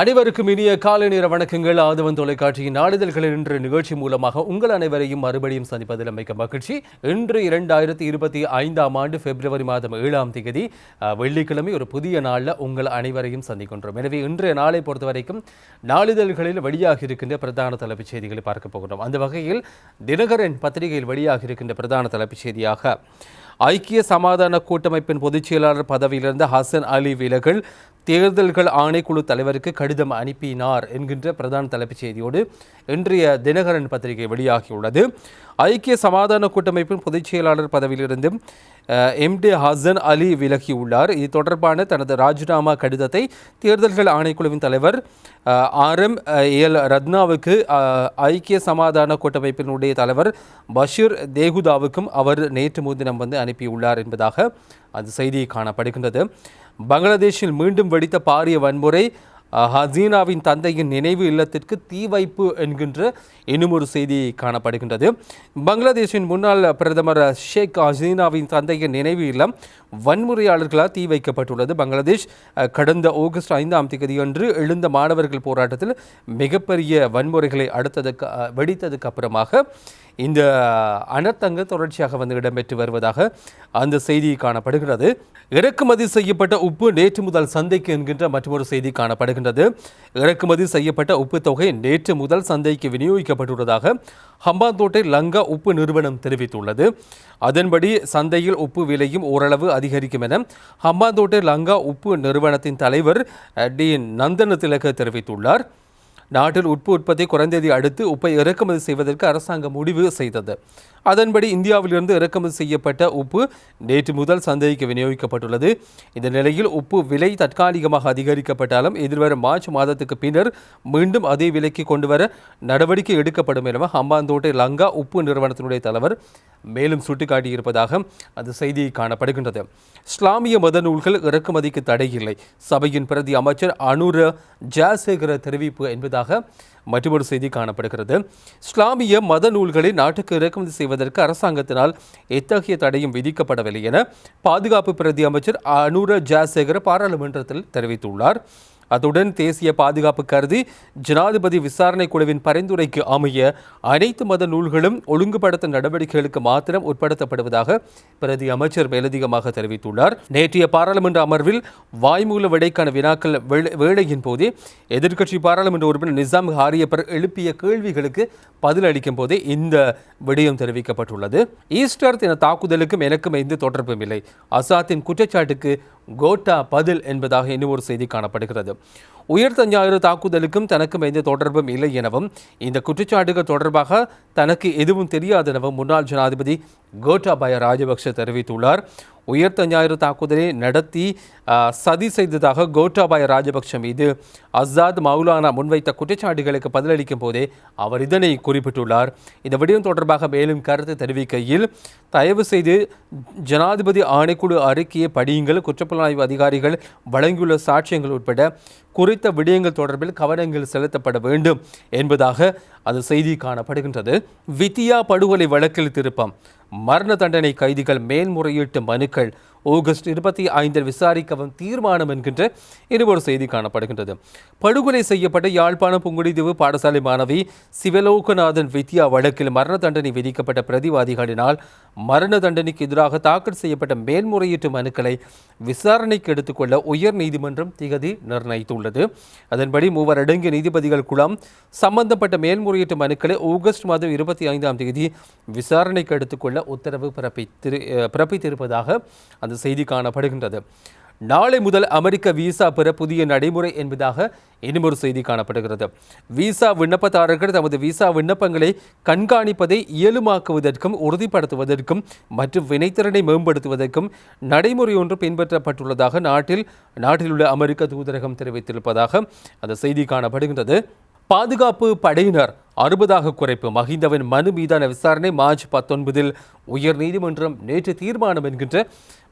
அனைவருக்கும் இனிய காலை நேர வணக்கங்கள். ஆதவன் தொலைக்காட்சியின் நாளிதழ்களில் இன்று நிகழ்ச்சி மூலமாக உங்கள் அனைவரையும் மறுபடியும் சந்திப்பதில் மிக்க மகிழ்ச்சி. இன்று இரண்டாயிரத்தி இருபத்தி ஐந்தாம் ஆண்டு பிப்ரவரி மாதம் ஏழாம் தேதி வெள்ளிக்கிழமை ஒரு புதிய நாளில் உங்கள் அனைவரையும் சந்திக்கின்றோம். எனவே இன்றைய நாளை பொறுத்த வரைக்கும் நாளிதழ்களில் வெளியாக இருக்கின்ற பிரதான தலைப்புச் செய்திகளை பார்க்க போகிறோம் அந்த வகையில் தினகரன் பத்திரிகையில் வெளியாக இருக்கின்ற பிரதான தலைப்புச் செய்தியாக ஐக்கிய சமாதான கூட்டமைப்பின் பொதுச் செயலாளர் பதவியிலிருந்த ஹசன் அலி விலகல் தேர்தல்கள் ஆணைக்குழு தலைவருக்கு கடிதம் அனுப்பினார் என்கின்ற பிரதான தலைப்புச் செய்தியோடு இன்றைய தினகரன் பத்திரிகை வெளியாகியுள்ளது. ஐக்கிய சமாதான கூட்டமைப்பின் பொதுச் செயலாளர் பதவியிலிருந்து எம் டி ஹசன் அலி விலகியுள்ளார். இது தொடர்பான தனது ராஜினாமா கடிதத்தை தேர்தல்கள் ஆணைக்குழுவின் தலைவர் ஆர் எம் எல் ரத்னாவுக்கு ஐக்கிய சமாதான கூட்டமைப்பினுடைய தலைவர் பஷீர் தேகுதாவுக்கும் அவர் நேற்று முன்தினம் வந்து அனுப்பியுள்ளார் என்பதாக அந்த செய்தி காணப்படுகின்றது. பங்களாதேஷில் மீண்டும் வெடித்த பாரிய வன்முறை ஹசீனாவின் தந்தையின் நினைவு இல்லத்திற்கு தீ வைப்பு என்கின்ற இன்னும் ஒரு செய்தி காணப்படுகின்றது. பங்களாதேஷின் முன்னாள் பிரதமர் ஷேக் ஹசீனாவின் தந்தையின் நினைவு இல்லம் வன்முறையாளர்களால் தீ வைக்கப்பட்டுள்ளது. பங்களாதேஷ் கடந்த ஆகஸ்ட் ஐந்தாம் தேதியன்று எழுந்த மாணவர்கள் போராட்டத்தில் மிகப்பெரிய வன்முறைகளை அடுத்ததுக்கு வெடித்ததுக்கு அப்புறமாக இந்த அனர்த்தங்கள் தொடர்ச்சியாக வந்து இடம்பெற்று வருவதாக அந்த செய்தி காணப்படுகிறது. இறக்குமதி செய்யப்பட்ட உப்பு நேற்று முதல் சந்தைக்கு என்கின்ற மற்றொரு செய்தி காணப்படுகின்றது. இறக்குமதி செய்யப்பட்ட உப்பு தொகை நேற்று முதல் சந்தைக்கு விநியோகிக்கப்பட்டுள்ளதாக ஹம்பாந்தோட்டை லங்கா உப்பு நிறுவனம் தெரிவித்துள்ளது. அதன்படி சந்தையில் உப்பு விலையும் ஓரளவு அதிகரிக்கும் என ஹம்பாந்தோட்டை லங்கா உப்பு நிறுவனத்தின் தலைவர் டி. நந்தன திலக தெரிவித்துள்ளார். நாட்டில் உப்பு உற்பத்தி குறைந்ததை அடுத்து உப்பை இறக்குமதி செய்வதற்கு அரசாங்கம் முடிவு செய்தது. அதன்படி இந்தியாவிலிருந்து இறக்குமதி செய்யப்பட்ட உப்பு நேற்று முதல் சந்தைக்கு விநியோகிக்கப்பட்டுள்ளது. இந்த நிலையில் உப்பு விலை தற்காலிகமாக அதிகரிக்கப்பட்டாலும் எதிர்வரும் மார்ச் மாதத்துக்கு பின்னர் மீண்டும் அதே விலைக்கு கொண்டு வர நடவடிக்கை எடுக்கப்படும் என ஹம்பாந்தோட்டை லங்கா உப்பு நிறுவனத்தினுடைய தலைவர் மேலும் சுட்டிக்காட்டியிருப்பதாக அந்த செய்தி காணப்படுகின்றது. இஸ்லாமிய மத நூல்கள் இறக்குமதிக்கு தடையில்லை. சபையின் பிரதி அமைச்சர் அனுர ஜாசேகர தெரிவிப்பு என்பதாக மற்றொரு செய்தி காணப்படுகிறது. இஸ்லாமிய மத நூல்களை நாட்டுக்கு இறக்குமதி செய்வதற்கு அரசாங்கத்தினால் எத்தகைய தடையும் விதிக்கப்படவில்லை என பாதுகாப்பு பிரதி அமைச்சர் அனுர ஜாசேகர பாராளுமன்றத்தில் தெரிவித்துள்ளார். அத்துடன் தேசிய பாதுகாப்பு கருதி ஜனாதிபதி விசாரணை குழுவின் பரிந்துரைக்கு அமைய அனைத்து மத நூல்களும் ஒழுங்குபடுத்த நடவடிக்கைகளுக்கு மாத்திரம் உட்படுத்தப்படுவதாக பிரதி அமைச்சர் மேலதிகமாக தெரிவித்துள்ளார். நேற்றைய பாராளுமன்ற அமர்வில் வாய்மூல விடைக்கான வினாக்கள் வேளையின் போதே எதிர்க்கட்சி பாராளுமன்ற உறுப்பினர் நிசாம் ஹாரியப்பர் எழுப்பிய கேள்விகளுக்கு பதிலளிக்கும் போதே இந்த விடயம் தெரிவிக்கப்பட்டுள்ளது. ஈஸ்டர் தின தாக்குதலுக்கும் எனக்கும் எந்த தொடர்பும் இல்லை. அசாத்தின் குற்றச்சாட்டுக்கு கோட்டா பதில் என்பதாக இன்னும் ஒரு செய்தி காணப்படுகிறது. உயர் ஞாயிறு தாக்குதலுக்கும் தனக்கும் எந்த தொடர்பும் இல்லை எனவும் இந்த குற்றச்சாட்டுகள் தொடர்பாக தனக்கு எதுவும் தெரியாதெனவும் முன்னாள் ஜனாதிபதி கோட்டாபய ராஜபக்ஷ தெரிவித்துள்ளார். உயர்த்த ஞாயிறு தாக்குதலை நடத்தி சதி செய்ததாக கோட்டாபாய ராஜபக்ஷ மீது அசாத் மௌலானா முன்வைத்த குற்றச்சாட்டுகளுக்கு பதிலளிக்கும் போதே அவர் இதனை குறிப்பிட்டுள்ளார். இந்த விடயம் தொடர்பாக மேலும் கருத்து தெரிவிக்கையில் தயவு செய்து ஜனாதிபதி ஆணைக்குழு அறிக்கையை படியுங்கள். குற்றப்புலனாய்வு அதிகாரிகள் வழங்கியுள்ள சாட்சியங்கள் உட்பட குறித்த விடயங்கள் தொடர்பில் கவனங்கள் செலுத்தப்பட வேண்டும் என்பதாக அது செய்தி காணப்படுகின்றது. வித்தியா படுகொலை வழக்கில் திருப்பம். மரண தண்டனை கைதிகள் மேல்முறையீட்டு மனுக்கள் ஆகஸ்ட் இருபத்தி ஐந்தில் விசாரிக்கவும் தீர்மானம் என்கின்ற இன்னொரு செய்தி காணப்படுகின்றது. படுகொலை செய்யப்பட்ட யாழ்ப்பாணம் புங்குடிதீவு பாடசாலை மாணவி சிவலோகநாதன் வித்யா வழக்கில் மரண தண்டனை விதிக்கப்பட்ட பிரதிவாதிகளினால் மரண தண்டனைக்கு எதிராக தாக்கல் செய்யப்பட்ட மேல்முறையீட்டு மனுக்களை விசாரணைக்கு எடுத்துக்கொள்ள உயர் நீதிமன்றம் திகதி நிர்ணயித்துள்ளது. அதன்படி மூவர் அடங்கிய நீதிபதிகள் குழாம் சம்பந்தப்பட்ட மேல்முறையீட்டு மனுக்களை ஆகஸ்ட் மாதம் இருபத்தி ஐந்தாம் தேதி விசாரணைக்கு எடுத்துக்கொள்ள உத்தரவு பிறப்பித்திரு பிறப்பித்திருப்பதாக அந்த செய்தி காணப்படுகின்றது. நாளை முதல் அமெரிக்க விசா பெற புதிய நடைமுறை என்பதாக இனிமொரு செய்தி காணப்படுகிறது. விசா விண்ணப்பதாரர்கள் தமது விசா விண்ணப்பங்களை கண்காணிப்பதை இயலுமாக்குவதற்கும் உறுதிப்படுத்துவதற்கும் மற்றும் வினைத்திறனை மேம்படுத்துவதற்கும் நடைமுறை ஒன்று பின்பற்றப்பட்டுள்ளதாக நாட்டில் நாட்டில் உள்ள அமெரிக்க தூதரகம் தெரிவித்திருப்பதாக அந்த செய்தி காணப்படுகின்றது. பாதுகாப்பு படையினர் அறுபதாக குறைப்பு மஹிந்தவின் மனு மீதான விசாரணை மார்ச் பத்தொன்பதில் உயர் நீதிமன்றம் நேற்று தீர்மானம் என்கின்ற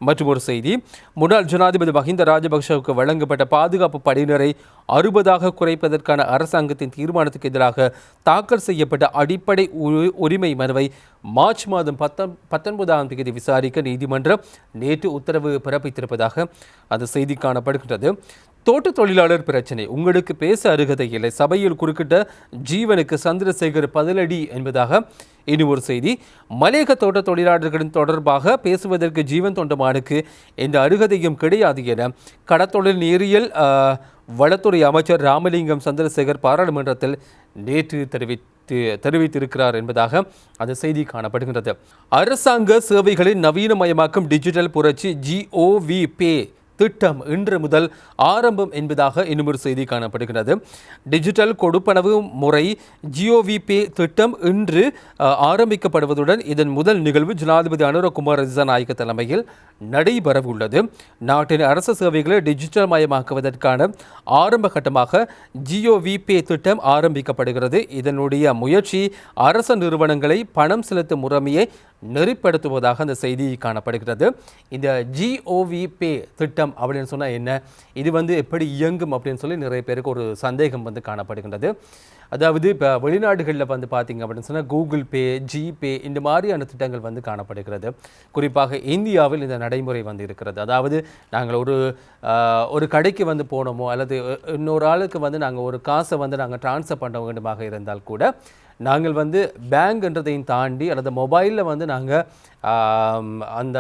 மற்றும் ஒரு செய்தி. முன்னாள் ஜனாதிபதி மஹிந்த ராஜபக்ஷவுக்கு வழங்கப்பட்ட பாதுகாப்பு படையினரை அறுபதாக குறைப்பதற்கான அரசாங்கத்தின் தீர்மானத்துக்கு எதிராக தாக்கல் செய்யப்பட்ட அடிப்படை உரிமை மனுவை மார்ச் மாதம் பத்தொன் பத்தொன்பதாம் தேதி விசாரிக்க நீதிமன்றம் நேற்று உத்தரவு பிறப்பித்திருப்பதாக அந்த செய்தி காணப்படுகின்றது. தோட்ட தொழிலாளர் பிரச்சனை. உங்களுக்கு பேச அருகதை இல்லை. சபையில் குறுக்கிட்ட ஜீவனுக்கு சந்திரசேகர் பதிலடி என்பதாக இனி ஒரு செய்தி. மலையக தோட்ட தொழிலாளர்களின் தொடர்பாக பேசுவதற்கு ஜீவன் தொண்டமானுக்கு எந்த அருகதையும் கிடையாது என கடத்தொழில் நேரியல் வளத்துறை அமைச்சர் ராமலிங்கம் சந்திரசேகர் பாராளுமன்றத்தில் நேற்று தெரிவித்து தெரிவித்திருக்கிறார் என்பதாக அந்த செய்தி காணப்படுகின்றது. அரசாங்க சேவைகளின் நவீனமயமாக்கும் டிஜிட்டல் புரட்சி ஜிஓவி பே திட்டம் இன்று முதல் ஆரம்பம் என்பதாக இன்னுமொரு செய்தி காணப்படுகிறது. டிஜிட்டல் கொடுப்பனவு முறை ஜியோவிபே பே திட்டம் இன்று ஆரம்பிக்கப்படுவதுடன் இதன் முதல் நிகழ்வு ஜனாதிபதி அனுரகுமார் ரிசநாயக தலைமையில் நடைபெறவுள்ளது. நாட்டின் அரசு சேவைகளை டிஜிட்டல் மயமாக்குவதற்கான ஆரம்ப கட்டமாக ஜிஓவி பே திட்டம் ஆரம்பிக்கப்படுகிறது. இதனுடைய முயற்சி அரசு நிறுவனங்களை பணம் செலுத்தும் முறைமையை நெறிப்படுத்துவதாக அந்த செய்தி காணப்படுகிறது. இந்த ஜிஓவி பே திட்டம் அப்படின்னு சொன்னால் என்ன? இது வந்து எப்படி இயங்கும் அப்படின்னு சொல்லி நிறைய பேருக்கு ஒரு சந்தேகம் வந்து காணப்படுகின்றது. அதாவது இப்போ வெளிநாடுகளில் வந்து பார்த்தீங்க அப்படின்னு சொன்னால் கூகுள் பே ஜிபே இந்த மாதிரியான திட்டங்கள் வந்து காணப்படுகிறது. குறிப்பாக இந்தியாவில் இந்த நடைமுறை வந்து இருக்கிறது. அதாவது நாங்கள் ஒரு ஒரு கடைக்கு வந்து போனோமோ அல்லது இன்னொரு ஆளுக்கு வந்து நாங்கள் ஒரு காசை வந்து நாங்கள் ட்ரான்ஸ்ஃபர் பண்ண வேண்டுமாக இருந்தால் கூட நாங்கள் வந்து பேங்க்ன்றதையும் தாண்டி அல்லது மொபைலில் வந்து நாங்கள் அந்த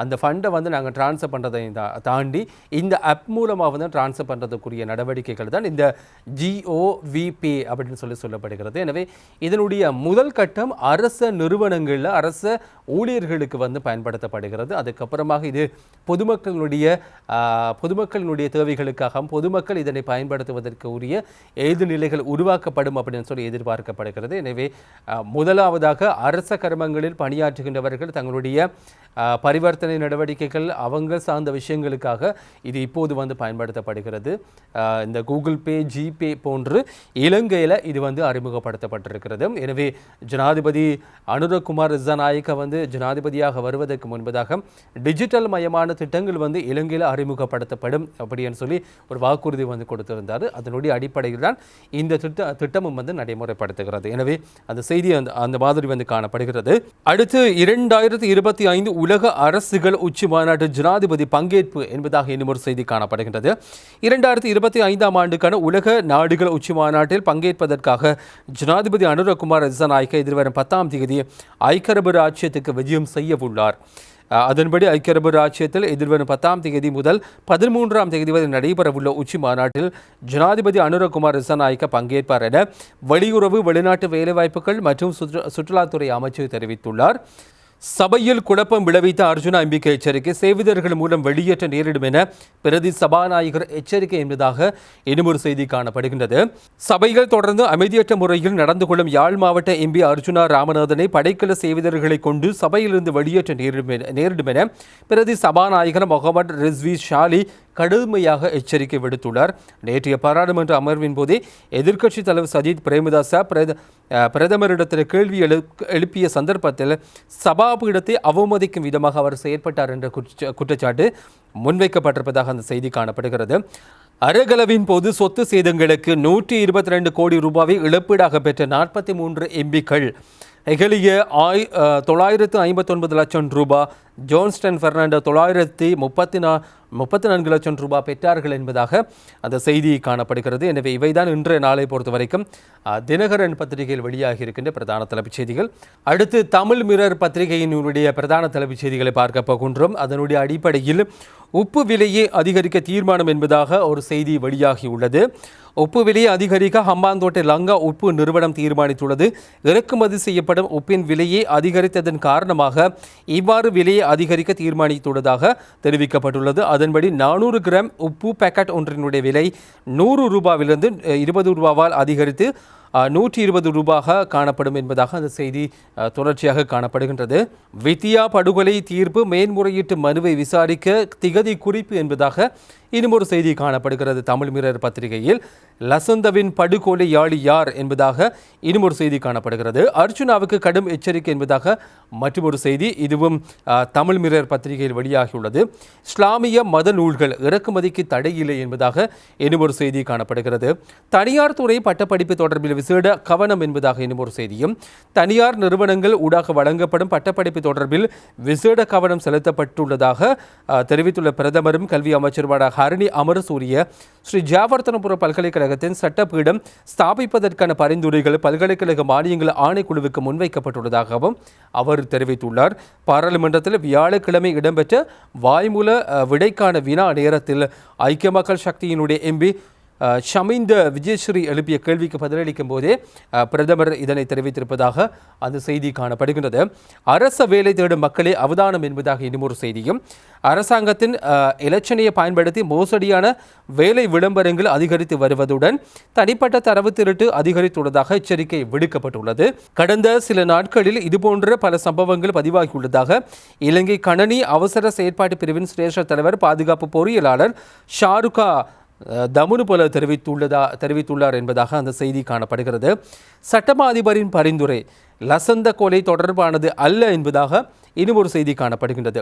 அந்த ஃபண்டை வந்து நாங்கள் ட்ரான்ஸ்ஃபர் பண்ணுறதையும் தா தாண்டி இந்த ஆப் மூலமாக வந்து ட்ரான்ஸ்ஃபர் பண்ணுறதுக்குரிய நடவடிக்கைகள் தான் இந்த ஜிஓவிபி அப்படின்னு சொல்லி சொல்லப்படுகிறது. எனவே இதனுடைய முதல் கட்டம் அரச நிறுவனங்களில் அரச ஊழியர்களுக்கு வந்து பயன்படுத்தப்படுகிறது. அதுக்கப்புறமாக இது பொதுமக்களுடைய பொதுமக்களினுடைய தேவைகளுக்காகவும் பொதுமக்கள் இதனை பயன்படுத்துவதற்கு உரிய ஏது நிலைகள் உருவாக்கப்படும் அப்படின்னு சொல்லி எதிர்பார்க்கப்படுகிறது. எனவே முதலாவதாக அரச கர்மங்களில் பணியாற்றுகின்றவர்கள் தங்களுடைய பரிவர்த்தனை நடவடிக்கைகள் அவங்க சார்ந்த விஷயங்களுக்காக இது இப்போது வந்து பயன்படுத்தப்படுகிறது. இந்த கூகுள் பே ஜிபே போன்று இலங்கையில் இது வந்து அறிமுகப்படுத்தப்பட்டிருக்கிறது. எனவே ஜனாதிபதி அனுரகுமார் ரிசநாயக்க வந்து ஜனாதிபதியாக வருவதற்கு முன்பதாக டிஜிட்டல் மயமான திட்டங்கள் வந்து இலங்கையில் அறிமுகப்படுத்தப்படும் அப்படின்னு சொல்லி ஒரு வாக்குறுதி வந்து கொடுத்திருந்தார். அதனுடைய அடிப்படையில் தான் இந்த திட்ட திட்டமும் வந்து நடைமுறைப்படுத்துகிறது. எனவே அந்த செய்தி அந்த அந்த மாதிரி வந்து காணப்படுகிறது. அடுத்து இரண்டாயிரத்தி இருபத்தி ஐந்து உலக அரசுகள் உச்சி மாநாட்டு ஜனாதிபதி பங்கேற்பு என்பதாக இன்னும் ஒரு செய்தி காணப்படுகின்றது. இரண்டாயிரத்தி இருபத்தி ஐந்தாம் ஆண்டுக்கான உலக நாடுகள் உச்சி மாநாட்டில் பங்கேற்பதற்காக ஜனாதிபதி அனுரகுமார் திசாநாயக்க எதிர்வரும் பத்தாம் தேதி ஐக்கிய ராஜ்யத்துக்கு விஜயம் செய்ய உள்ளார் அதன்படி ஐக்கிய அரபு ராஜ்யத்தில் எதிர்வரும் பத்தாம் தேதி முதல் பதிமூன்றாம் தேதி வரை நடைபெறவுள்ள உச்சி மாநாட்டில் ஜனாதிபதி அனுரகுமார் ரிசநாயக்க பங்கேற்பார் என வெளியுறவு வெளிநாட்டு வேலைவாய்ப்புகள் மற்றும் சுற்று சுற்றுலாத்துறை அமைச்சர் தெரிவித்துள்ளார். சபையில் குழப்பம் விளைவித்த அர்ஜுனா எம்பிக்கை எச்சரிக்கை சேவிதர்கள் மூலம் வெளியேற்ற நேரிடும் என பிரதி சபாநாயகர் எச்சரிக்கை என்பதாக இன்னும் ஒரு செய்தி காணப்படுகின்றது. சபைகள் தொடர்ந்து அமைதியற்ற முறையில் நடந்து கொள்ளும் யாழ் மாவட்ட எம்பி அர்ஜுனா ராமநாதனை படைக்கல சேவிதர்களை கொண்டு சபையிலிருந்து வெளியேற்ற நேரிடும் என- நேரிடும் என பிரதி சபாநாயகர் முகமது ரிஸ்வி ஷாலி கடுமையாக எச்சரிக்கை விடுத்துள்ளார். நேற்றைய பாராளுமன்ற அமர்வின் போதே எதிர்க்கட்சித் தலைவர் சஜித் பிரேமதாசா பிரத பிரதமரிடத்தில் கேள்வி எழு எழுப்பிய சந்தர்ப்பத்தில் சபாபீடத்தை அவமதிக்கும் விதமாக அவர் செயற்பட்டார் என்ற குற்றச்சாட்டு முன்வைக்கப்பட்டிருப்பதாக அந்த செய்தி காணப்படுகிறது. அரகலவின் போது சொத்து சேதங்களுக்கு நூற்றி இருபத்தி ரெண்டு கோடி ரூபாவை இழப்பீடாக பெற்ற நாற்பத்தி மூன்று எம்பிக்கள் எகலிய ஆய் தொள்ளாயிரத்து ஐம்பத்தொன்பது லட்சம் ரூபாய் ஜோன்ஸ்டன் பெர்னாண்டோ தொள்ளாயிரத்தி முப்பத்தி நா முப்பத்தி நான்கு லட்சம் ரூபாய் பெற்றார்கள் என்பதாக அந்த செய்தி காணப்படுகிறது. எனவே இவைதான் இன்றைய நாளை பொறுத்த வரைக்கும் தினகரன் பத்திரிகையில் வெளியாகி இருக்கின்ற பிரதான தலைப்புச் செய்திகள். அடுத்து தமிழ் மிரர் பத்திரிகையினுடைய பிரதான தலைப்புச் செய்திகளை பார்க்க போகின்றோம். அதனுடைய அடிப்படையில் உப்பு விலையை அதிகரிக்க தீர்மானம் என்பதாக ஒரு செய்தி வெளியாகியுள்ளது உப்பு விலையை அதிகரிக்க ஹம்பாந்தோட்டை லங்கா உப்பு நிறுவனம் தீர்மானித்துள்ளது. இறக்குமதி செய்யப்படும் உப்பின் விலையை அதிகரித்ததன் காரணமாக இவ்வாறு விலையை அதிகரிக்க தீர்மானித்துள்ளதாக தெரிவிக்கப்பட்டுள்ளது. அதன்படி நானூறு கிராம் உப்பு பேக்கெட் ஒன்றினுடைய விலை நூறு ரூபாவிலிருந்து இருபது ரூபாவால் அதிகரித்து நூற்றி இருபது ரூபாக காணப்படும் என்பதாக அந்த செய்தி தொடர்ச்சியாக காணப்படுகின்றது. வித்தியா படுகொலை தீர்ப்பு மேன்முறையீட்டு மனுவை விசாரிக்க திகதி குறிப்பு என்பதாக இன்னும் ஒரு செய்தி காணப்படுகிறது. தமிழ் மிரர் பத்திரிகையில் லசந்தவின் படுகொலை யாழி யார்? என்பதாக இன்னும் ஒரு செய்தி காணப்படுகிறது. அர்ஜுனாவுக்கு கடும் எச்சரிக்கை என்பதாக மற்றொரு செய்தி இதுவும் தமிழ் மிரர் பத்திரிகையில் வெளியாகியுள்ளது. இஸ்லாமிய மத நூல்கள் இறக்குமதிக்கு தடை இல்லை என்பதாக இன்னும் ஒரு செய்தி காணப்படுகிறது. தனியார் துறை பட்டப்படிப்பு தொடர்பில் விசேட கவனம் என்பதாக இன்னும் ஒரு செய்தியும் தனியார் நிறுவனங்கள் ஊடாக வழங்கப்படும் பட்டப்படிப்பு தொடர்பில் விசேட கவனம் செலுத்தப்பட்டுள்ளதாக தெரிவித்துள்ள பிரதமரும் கல்வி அமைச்சருமான ஹரணி அமரசூரிய ஸ்ரீ ஜாவர்த்தனபுர பல்கலைக்கழகத்தின் சட்டப்பீடம் ஸ்தாபிப்பதற்கான பரிந்துரைகள் பல்கலைக்கழக மானியங்கள் ஆணைக்குழுவுக்கு முன்வைக்கப்பட்டுள்ளதாகவும் அவர் தெரிவித்துள்ளார். பாராளுமன்றத்தில் வியாழக்கிழமை இடம்பெற்ற வாய்மூல விடைக்கான வினா நேரத்தில் ஐக்கிய மக்கள் சக்தியினுடைய எம்பி ஷமிந்த விஜயஸ்ரீ எழுப்பிய கேள்விக்கு பதிலளிக்கும் போதே பிரதமர் இதனை தெரிவித்திருப்பதாக அந்த செய்தி காணப்படுகின்றது. அரச வேலை தேடும் மக்களே அவதானம் என்பதாக இன்னுமொரு செய்தியும் அரசாங்கத்தின் இலச்சனையை பயன்படுத்தி மோசடியான வேலை விளம்பரங்கள் அதிகரித்து வருவதுடன் தனிப்பட்ட தரவு திருட்டு அதிகரித்துள்ளதாக எச்சரிக்கை விடுக்கப்பட்டுள்ளது. கடந்த சில நாட்களில் இதுபோன்ற பல சம்பவங்கள் பதிவாகியுள்ளதாக இலங்கை கணனி அவசர செயற்பாட்டு பிரிவின் சிரேஷ்ட தலைவர் பாதுகாப்பு பொறியியலாளர் ஷாருகா தமுனு போல தெரிவித்துள்ளதா தெரிவித்துள்ளார் என்பதாக அந்த செய்தி காணப்படுகிறது. சட்டமா அதிபரின் பரிந்துரை லசந்த கொலை தொடர்பானது அல்ல என்பதாக இன்னும் ஒரு செய்தி காணப்படுகின்றது.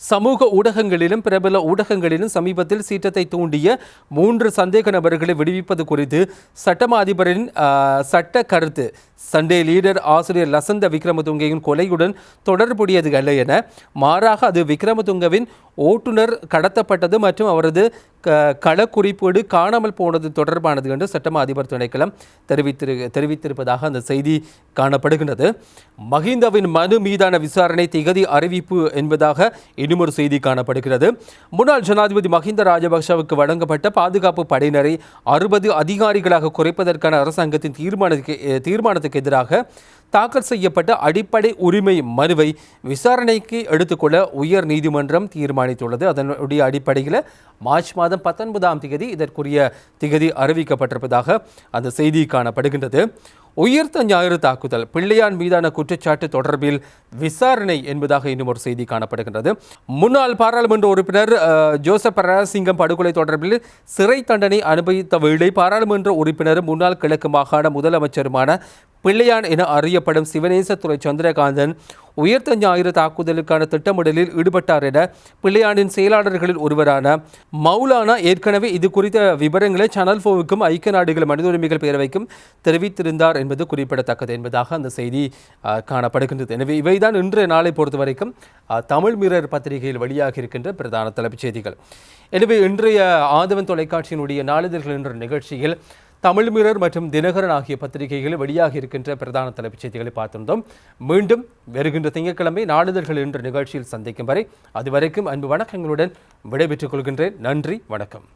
சமூக ஊடகங்களிலும் பிரபல ஊடகங்களிலும் சமீபத்தில் சீற்றத்தை தூண்டிய மூன்று சந்தேக நபர்களை விடுவிப்பது குறித்து சட்டமா அதிபரின் சட்ட கருத்து சண்டே லீடர் ஆசிரியர் லசந்த விக்ரமதுங்கையின் கொலையுடன் தொடர்புடையது அல்ல என மாறாக அது விக்ரமதுங்கவின் ஓட்டுநர் கடத்தப்பட்டது மற்றும் அவரது க களக்குறிப்பீடு காணாமல் போனது தொடர்பானது என்று சட்டமா அதிபர் திணைக்களம் தெரிவித்திரு தெரிவித்திருப்பதாக அந்த செய்தி காணப்படுகின்றது. மஹிந்தவின் மனு மீதான விசாரணை திகதி அறிவிப்பு என்பதாக இன்னுமொரு செய்தி காணப்படுகிறது. முன்னாள் ஜனாதிபதி மஹிந்த ராஜபக்ஷவுக்கு வழங்கப்பட்ட பாதுகாப்பு படையினரை அறுபது அதிகாரிகளாக குறைப்பதற்கான அரசாங்கத்தின் தீர்மானத்துக்கு தீர்மானத்துக்கு எதிராக தாக்கல் செய்யப்பட்ட அடிப்படை உரிமை மனுவை விசாரணைக்கு எடுத்துக்கொள்ள உயர் நீதிமன்றம் தீர்மானித்துள்ளது. அதனுடைய அடிப்படையில் மார்ச் மாதம் பத்தொன்பதாம் தேதி இதற்குரிய திகதி அறிவிக்கப்பட்டிருப்பதாக அந்த செய்தி காணப்படுகின்றது. உயிர்த்த ஞாயிறு தாக்குதல் பிள்ளையான் மீதான குற்றச்சாட்டு தொடர்பில் விசாரணை என்பதாக இன்னும் ஒரு செய்தி காணப்படுகின்றது. முன்னாள் பாராளுமன்ற உறுப்பினர் ஜோசப் பரசிங்கம் படுகொலை தொடர்பில் சிறை தண்டனை அனுபவித்த வேளை பாராளுமன்ற உறுப்பினரும் முன்னாள் கிழக்கு மாகாண முதலமைச்சருமான பிள்ளையான் என அறியப்படும் சிவனேசத்துறை சந்திரகாந்தன் உயர்த்த ஞாயிறு தாக்குதலுக்கான திட்டமிடலில் ஈடுபட்டார் என பிள்ளையானின் செயலாளர்களில் ஒருவரான மௌலானா ஏற்கனவே இது குறித்த விவரங்களை சேனல் ஃபோவுக்கும் ஐக்கிய நாடுகள் மனித உரிமைகள் பேரவைக்கும் தெரிவித்திருந்தார் என்பது குறிப்பிடத்தக்கது என்பதாக அந்த செய்தி காணப்படுகின்றது. எனவே இவைதான் இன்றைய நாளை பொறுத்த வரைக்கும் தமிழ் மிரர் பத்திரிகையில் வெளியாக இருக்கின்ற பிரதான தலைப்புச் செய்திகள். எனவே இன்றைய ஆதவன் தொலைக்காட்சியினுடைய நாளிதழ்கள் என்ற நிகழ்ச்சியில் தமிழ் மிரர் மற்றும் தினகரன் ஆகிய பத்திரிகைகளில் வெளியாக இருக்கின்ற பிரதான தலைப்புச் செய்திகளை பார்த்திருந்தோம். மீண்டும் வருகின்ற திங்கட்கிழமை நாளிதழ்கள் என்ற நிகழ்ச்சியில் சந்திக்கும் வரை அதுவரைக்கும் அன்பு வணக்கங்களுடன் விடைபெற்றுக் கொள்கின்றேன். நன்றி வணக்கம்.